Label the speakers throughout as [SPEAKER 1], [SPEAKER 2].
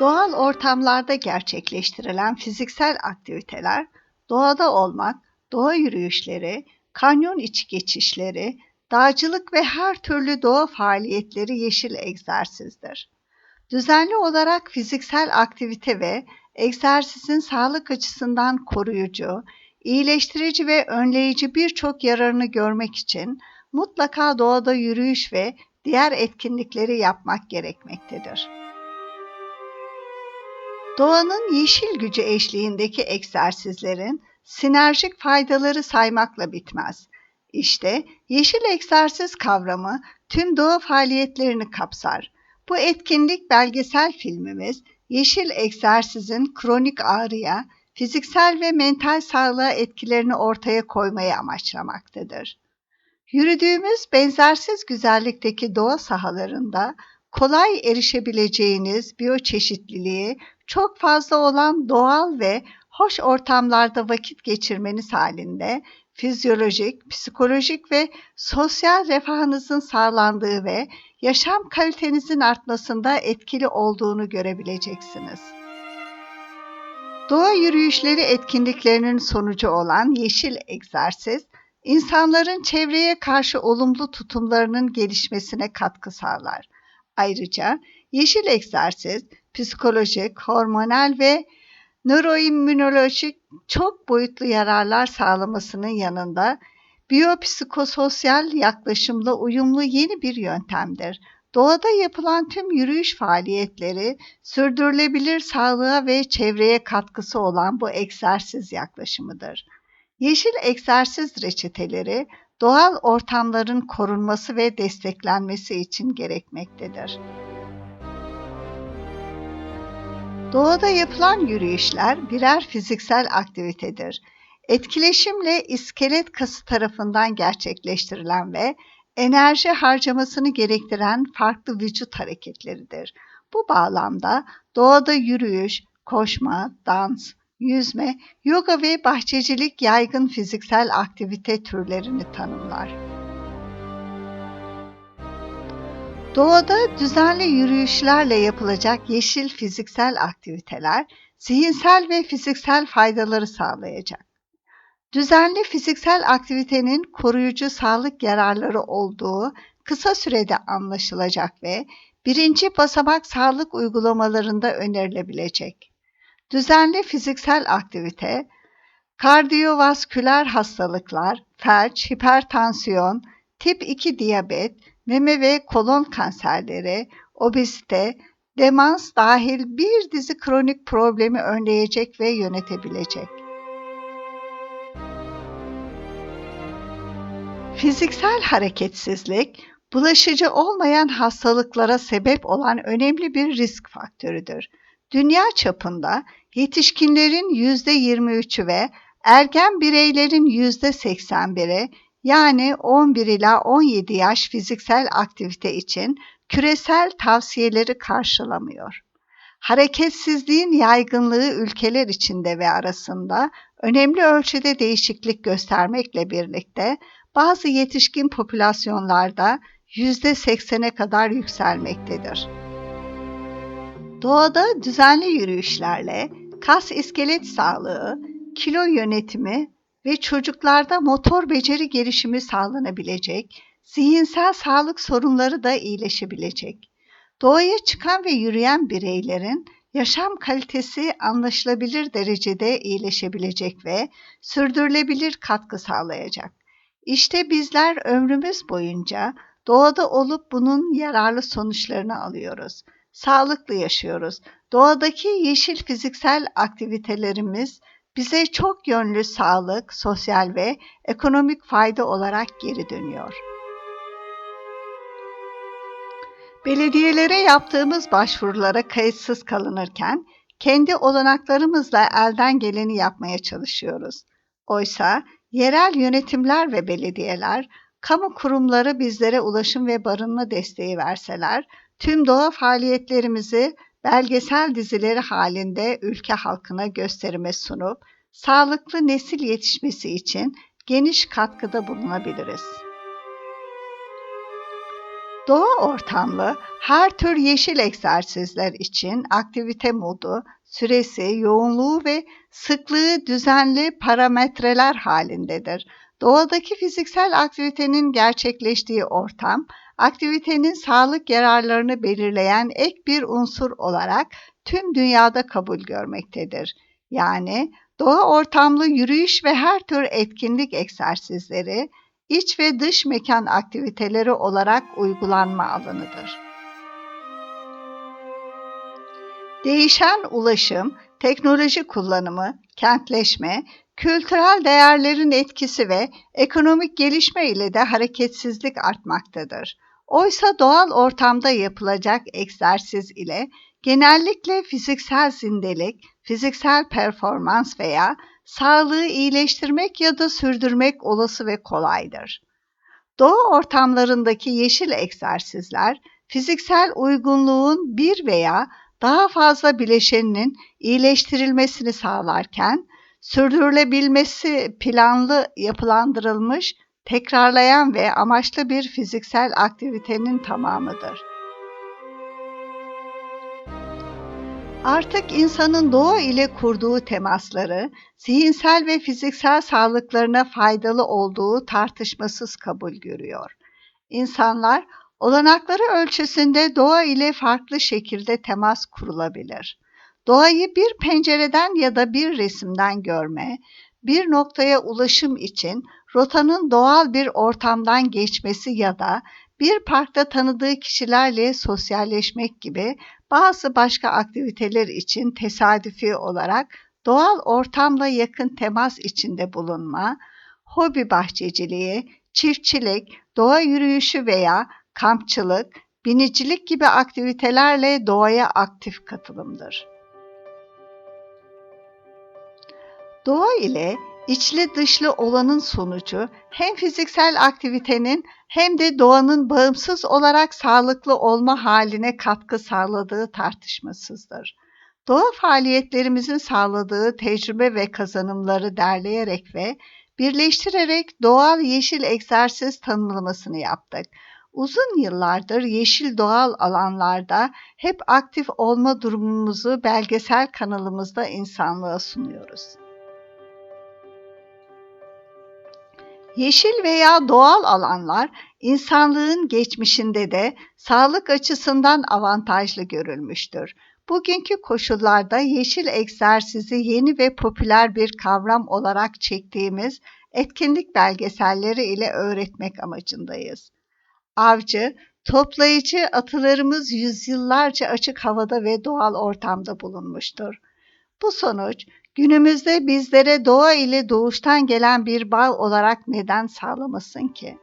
[SPEAKER 1] Doğal ortamlarda gerçekleştirilen fiziksel aktiviteler, doğada olmak, doğa yürüyüşleri, kanyon içi geçişleri, dağcılık ve her türlü doğa faaliyetleri yeşil egzersizdir. Düzenli olarak fiziksel aktivite ve egzersizin sağlık açısından koruyucu, iyileştirici ve önleyici birçok yararını görmek için mutlaka doğada yürüyüş ve diğer etkinlikleri yapmak gerekmektedir. Doğanın yeşil gücü eşliğindeki egzersizlerin sinerjik faydaları saymakla bitmez. İşte yeşil egzersiz kavramı tüm doğa faaliyetlerini kapsar. Bu etkinlik belgesel filmimiz yeşil egzersizin kronik ağrıya, fiziksel ve mental sağlığa etkilerini ortaya koymayı amaçlamaktadır. Yürüdüğümüz benzersiz güzellikteki doğa sahalarında kolay erişebileceğiniz biyoçeşitliliği çok fazla olan doğal ve hoş ortamlarda vakit geçirmeniz halinde fizyolojik, psikolojik ve sosyal refahınızın sağlandığı ve yaşam kalitenizin artmasında etkili olduğunu görebileceksiniz. Doğa yürüyüşleri etkinliklerinin sonucu olan yeşil egzersiz, insanların çevreye karşı olumlu tutumlarının gelişmesine katkı sağlar. Ayrıca yeşil egzersiz psikolojik, hormonal ve nöroimmünolojik çok boyutlu yararlar sağlamasının yanında biyopsikososyal yaklaşımla uyumlu yeni bir yöntemdir. Doğada yapılan tüm yürüyüş faaliyetleri sürdürülebilir sağlığa ve çevreye katkısı olan bu egzersiz yaklaşımıdır. Yeşil egzersiz reçeteleri doğal ortamların korunması ve desteklenmesi için gerekmektedir. Doğada yapılan yürüyüşler birer fiziksel aktivitedir. Etkileşimle iskelet kası tarafından gerçekleştirilen ve enerji harcamasını gerektiren farklı vücut hareketleridir. Bu bağlamda doğada yürüyüş, koşma, dans, yüzme, yoga ve bahçecilik yaygın fiziksel aktivite türlerini tanımlar. Doğada düzenli yürüyüşlerle yapılacak yeşil fiziksel aktiviteler zihinsel ve fiziksel faydaları sağlayacak. Düzenli fiziksel aktivitenin koruyucu sağlık yararları olduğu kısa sürede anlaşılacak ve birinci basamak sağlık uygulamalarında önerilebilecek. Düzenli fiziksel aktivite, kardiyovasküler hastalıklar, felç, hipertansiyon, tip 2 diyabet, meme ve kolon kanserleri, obezite, demans dahil bir dizi kronik problemi önleyecek ve yönetebilecek. Fiziksel hareketsizlik, bulaşıcı olmayan hastalıklara sebep olan önemli bir risk faktörüdür. Dünya çapında yetişkinlerin %23'ü ve ergen bireylerin %81'i yani 11 ila 17 yaş fiziksel aktivite için küresel tavsiyeleri karşılamıyor. Hareketsizliğin yaygınlığı ülkeler içinde ve arasında önemli ölçüde değişiklik göstermekle birlikte bazı yetişkin popülasyonlarda %80'e kadar yükselmektedir. Doğada düzenli yürüyüşlerle kas iskelet sağlığı, kilo yönetimi ve çocuklarda motor beceri gelişimi sağlanabilecek, zihinsel sağlık sorunları da iyileşebilecek. Doğaya çıkan ve yürüyen bireylerin yaşam kalitesi anlaşılabilir derecede iyileşebilecek ve sürdürülebilir katkı sağlayacak. İşte bizler ömrümüz boyunca doğada olup bunun yararlı sonuçlarını alıyoruz. Sağlıklı yaşıyoruz. Doğadaki yeşil fiziksel aktivitelerimiz bize çok yönlü sağlık, sosyal ve ekonomik fayda olarak geri dönüyor. Belediyelere yaptığımız başvurulara kayıtsız kalınırken kendi olanaklarımızla elden geleni yapmaya çalışıyoruz. Oysa yerel yönetimler ve belediyeler, kamu kurumları bizlere ulaşım ve barınma desteği verseler, tüm doğa faaliyetlerimizi belgesel dizileri halinde ülke halkına gösterime sunup sağlıklı nesil yetişmesi için geniş katkıda bulunabiliriz. Doğa ortamlı her tür yeşil egzersizler için aktivite modu, süresi, yoğunluğu ve sıklığı düzenli parametreler halindedir. Doğadaki fiziksel aktivitenin gerçekleştiği ortam, aktivitenin sağlık yararlarını belirleyen ek bir unsur olarak tüm dünyada kabul görmektedir. Yani doğa ortamlı yürüyüş ve her tür etkinlik egzersizleri iç ve dış mekan aktiviteleri olarak uygulanma alanıdır. Değişen ulaşım, teknoloji kullanımı, kentleşme, kültürel değerlerin etkisi ve ekonomik gelişme ile de hareketsizlik artmaktadır. Oysa doğal ortamda yapılacak egzersiz ile genellikle fiziksel zindelik, fiziksel performans veya sağlığı iyileştirmek ya da sürdürmek olası ve kolaydır. Doğa ortamlarındaki yeşil egzersizler, fiziksel uygunluğun bir veya daha fazla bileşeninin iyileştirilmesini sağlarken, sürdürülebilmesi planlı yapılandırılmış, tekrarlayan ve amaçlı bir fiziksel aktivitenin tamamıdır. Artık insanın doğa ile kurduğu temasları, zihinsel ve fiziksel sağlıklarına faydalı olduğu tartışmasız kabul görüyor. İnsanlar olanakları ölçüsünde doğa ile farklı şekilde temas kurulabilir. Doğayı bir pencereden ya da bir resimden görme, bir noktaya ulaşım için rotanın doğal bir ortamdan geçmesi ya da bir parkta tanıdığı kişilerle sosyalleşmek gibi bazı başka aktiviteler için tesadüfi olarak doğal ortamla yakın temas içinde bulunma, hobi bahçeciliği, çiftçilik, doğa yürüyüşü veya kampçılık, binicilik gibi aktivitelerle doğaya aktif katılımdır. Doğa ile içli dışlı olanın sonucu hem fiziksel aktivitenin hem de doğanın bağımsız olarak sağlıklı olma haline katkı sağladığı tartışmasızdır. Doğa faaliyetlerimizin sağladığı tecrübe ve kazanımları derleyerek ve birleştirerek doğal yeşil egzersiz tanımlamasını yaptık. Uzun yıllardır yeşil doğal alanlarda hep aktif olma durumumuzu belgesel kanalımızda insanlığa sunuyoruz. Yeşil veya doğal alanlar insanlığın geçmişinde de sağlık açısından avantajlı görülmüştür. Bugünkü koşullarda yeşil egzersizi yeni ve popüler bir kavram olarak çektiğimiz etkinlik belgeselleri ile öğretmek amacındayız. Avcı, toplayıcı atılarımız yüzyıllarca açık havada ve doğal ortamda bulunmuştur. Bu sonuç günümüzde bizlere doğa ile doğuştan gelen bir bağ olarak neden sağlamasın ki?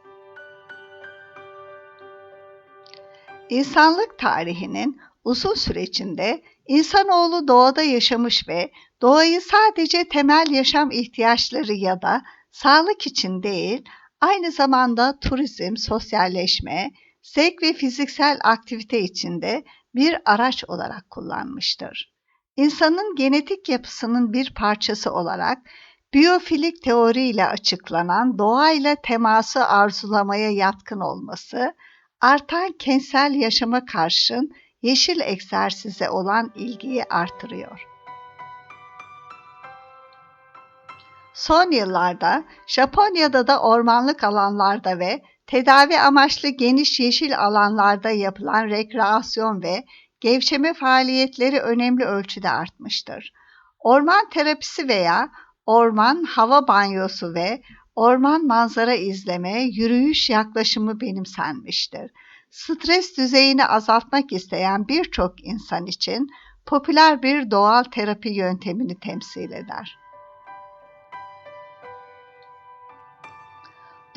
[SPEAKER 1] İnsanlık tarihinin uzun sürecinde insanoğlu doğada yaşamış ve doğayı sadece temel yaşam ihtiyaçları ya da sağlık için değil, aynı zamanda turizm, sosyalleşme, zevk ve fiziksel aktivite içinde bir araç olarak kullanmıştır. İnsanın genetik yapısının bir parçası olarak biyofilik teoriyle açıklanan doğayla teması arzulamaya yatkın olması, artan kentsel yaşama karşın yeşil egzersize olan ilgiyi artırıyor. Son yıllarda Japonya'da da ormanlık alanlarda ve tedavi amaçlı geniş yeşil alanlarda yapılan rekreasyon ve gevşeme faaliyetleri önemli ölçüde artmıştır. Orman terapisi veya orman hava banyosu ve orman manzara izleme, yürüyüş yaklaşımı benimsenmiştir. Stres düzeyini azaltmak isteyen birçok insan için popüler bir doğal terapi yöntemini temsil eder.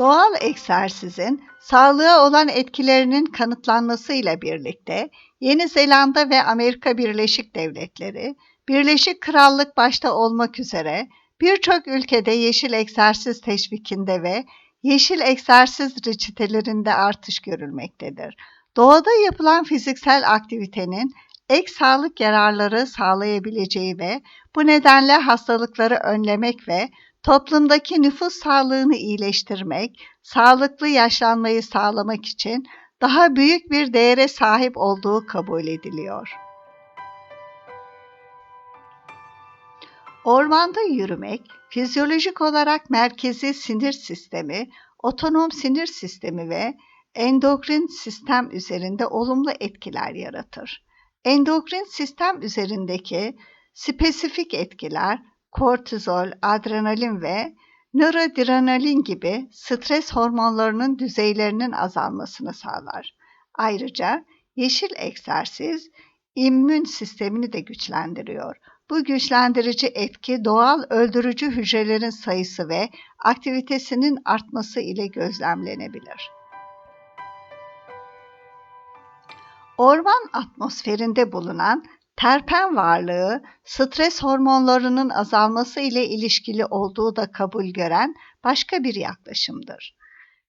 [SPEAKER 1] Doğal egzersizin sağlığa olan etkilerinin kanıtlanmasıyla birlikte Yeni Zelanda ve Amerika Birleşik Devletleri, Birleşik Krallık başta olmak üzere birçok ülkede yeşil egzersiz teşvikinde ve yeşil egzersiz reçetelerinde artış görülmektedir. Doğada yapılan fiziksel aktivitenin ek sağlık yararları sağlayabileceği ve bu nedenle hastalıkları önlemek ve toplumdaki nüfus sağlığını iyileştirmek, sağlıklı yaşlanmayı sağlamak için daha büyük bir değere sahip olduğu kabul ediliyor. Ormanda yürümek, fizyolojik olarak merkezi sinir sistemi, otonom sinir sistemi ve endokrin sistem üzerinde olumlu etkiler yaratır. Endokrin sistem üzerindeki spesifik etkiler kortizol, adrenalin ve nörodrenalin gibi stres hormonlarının düzeylerinin azalmasını sağlar. Ayrıca yeşil egzersiz immün sistemini de güçlendiriyor. Bu güçlendirici etki doğal öldürücü hücrelerin sayısı ve aktivitesinin artması ile gözlemlenebilir. Orman atmosferinde bulunan terpen varlığı stres hormonlarının azalması ile ilişkili olduğu da kabul gören başka bir yaklaşımdır.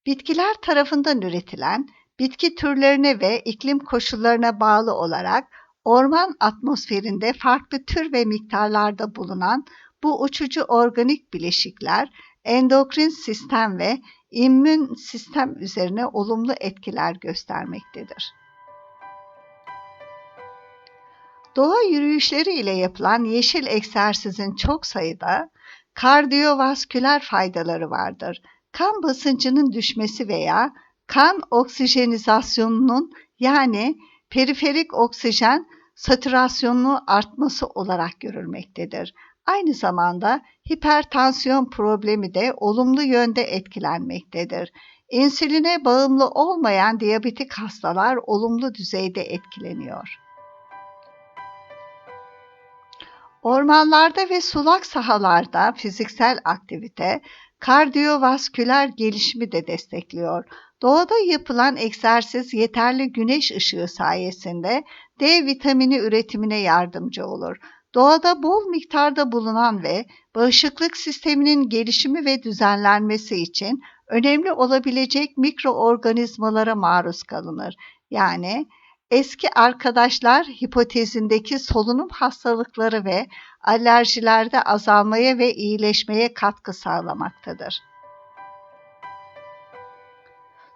[SPEAKER 1] Bitkiler tarafından üretilen bitki türlerine ve iklim koşullarına bağlı olarak orman atmosferinde farklı tür ve miktarlarda bulunan bu uçucu organik bileşikler endokrin sistem ve immün sistem üzerine olumlu etkiler göstermektedir. Doğa yürüyüşleri ile yapılan yeşil egzersizin çok sayıda kardiyovasküler faydaları vardır. Kan basıncının düşmesi veya kan oksijenizasyonunun yani periferik oksijen satürasyonunu artması olarak görülmektedir. Aynı zamanda hipertansiyon problemi de olumlu yönde etkilenmektedir. İnsüline bağımlı olmayan diyabetik hastalar olumlu düzeyde etkileniyor. Ormanlarda ve sulak sahalarda fiziksel aktivite kardiyovasküler gelişimi de destekliyor. Doğada yapılan egzersiz yeterli güneş ışığı sayesinde D vitamini üretimine yardımcı olur. Doğada bol miktarda bulunan ve bağışıklık sisteminin gelişimi ve düzenlenmesi için önemli olabilecek mikroorganizmalara maruz kalınır. Yani eski arkadaşlar hipotezindeki solunum hastalıkları ve alerjilerde azalmaya ve iyileşmeye katkı sağlamaktadır.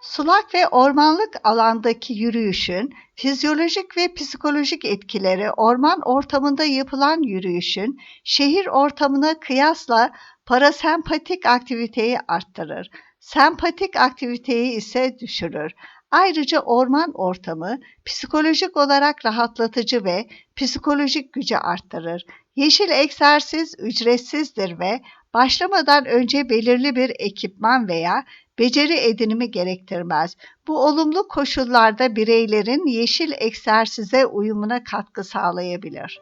[SPEAKER 1] Sulak ve ormanlık alandaki yürüyüşün fizyolojik ve psikolojik etkileri orman ortamında yapılan yürüyüşün şehir ortamına kıyasla parasempatik aktiviteyi arttırır. Sempatik aktiviteyi ise düşürür. Ayrıca orman ortamı psikolojik olarak rahatlatıcı ve psikolojik gücü arttırır. Yeşil egzersiz ücretsizdir ve başlamadan önce belirli bir ekipman veya beceri edinimi gerektirmez. Bu olumlu koşullarda bireylerin yeşil egzersize uyumuna katkı sağlayabilir.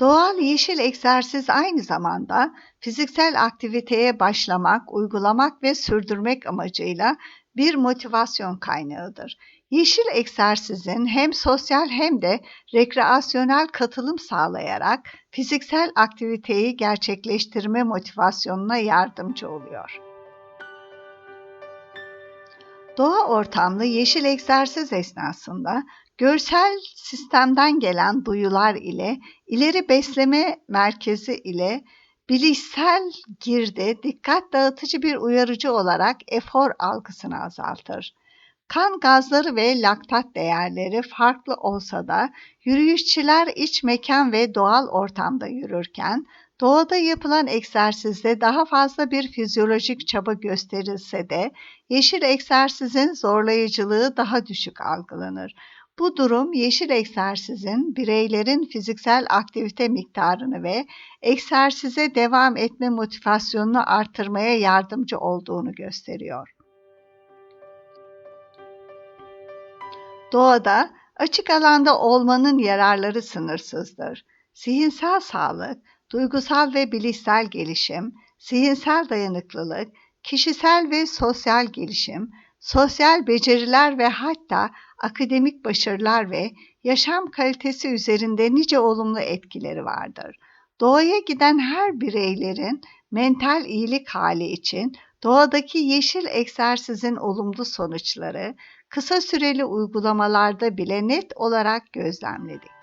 [SPEAKER 1] Doğal yeşil egzersiz aynı zamanda fiziksel aktiviteye başlamak, uygulamak ve sürdürmek amacıyla bir motivasyon kaynağıdır. Yeşil egzersizin hem sosyal hem de rekreasyonel katılım sağlayarak fiziksel aktiviteyi gerçekleştirme motivasyonuna yardımcı oluyor. Doğa ortamlı yeşil egzersiz esnasında görsel sistemden gelen duyular ile ileri besleme merkezi ile bilişsel girdi dikkat dağıtıcı bir uyarıcı olarak efor algısını azaltır. Kan gazları ve laktat değerleri farklı olsa da yürüyüşçüler iç mekan ve doğal ortamda yürürken doğada yapılan egzersizde daha fazla bir fizyolojik çaba gösterilse de yeşil egzersizin zorlayıcılığı daha düşük algılanır. Bu durum yeşil egzersizin bireylerin fiziksel aktivite miktarını ve egzersize devam etme motivasyonunu artırmaya yardımcı olduğunu gösteriyor. Doğada açık alanda olmanın yararları sınırsızdır. Zihinsel sağlık, duygusal ve bilişsel gelişim, zihinsel dayanıklılık, kişisel ve sosyal gelişim, sosyal beceriler ve hatta akademik başarılar ve yaşam kalitesi üzerinde nice olumlu etkileri vardır. Doğaya giden her bireylerin mental iyilik hali için doğadaki yeşil egzersizin olumlu sonuçları kısa süreli uygulamalarda bile net olarak gözlemledik.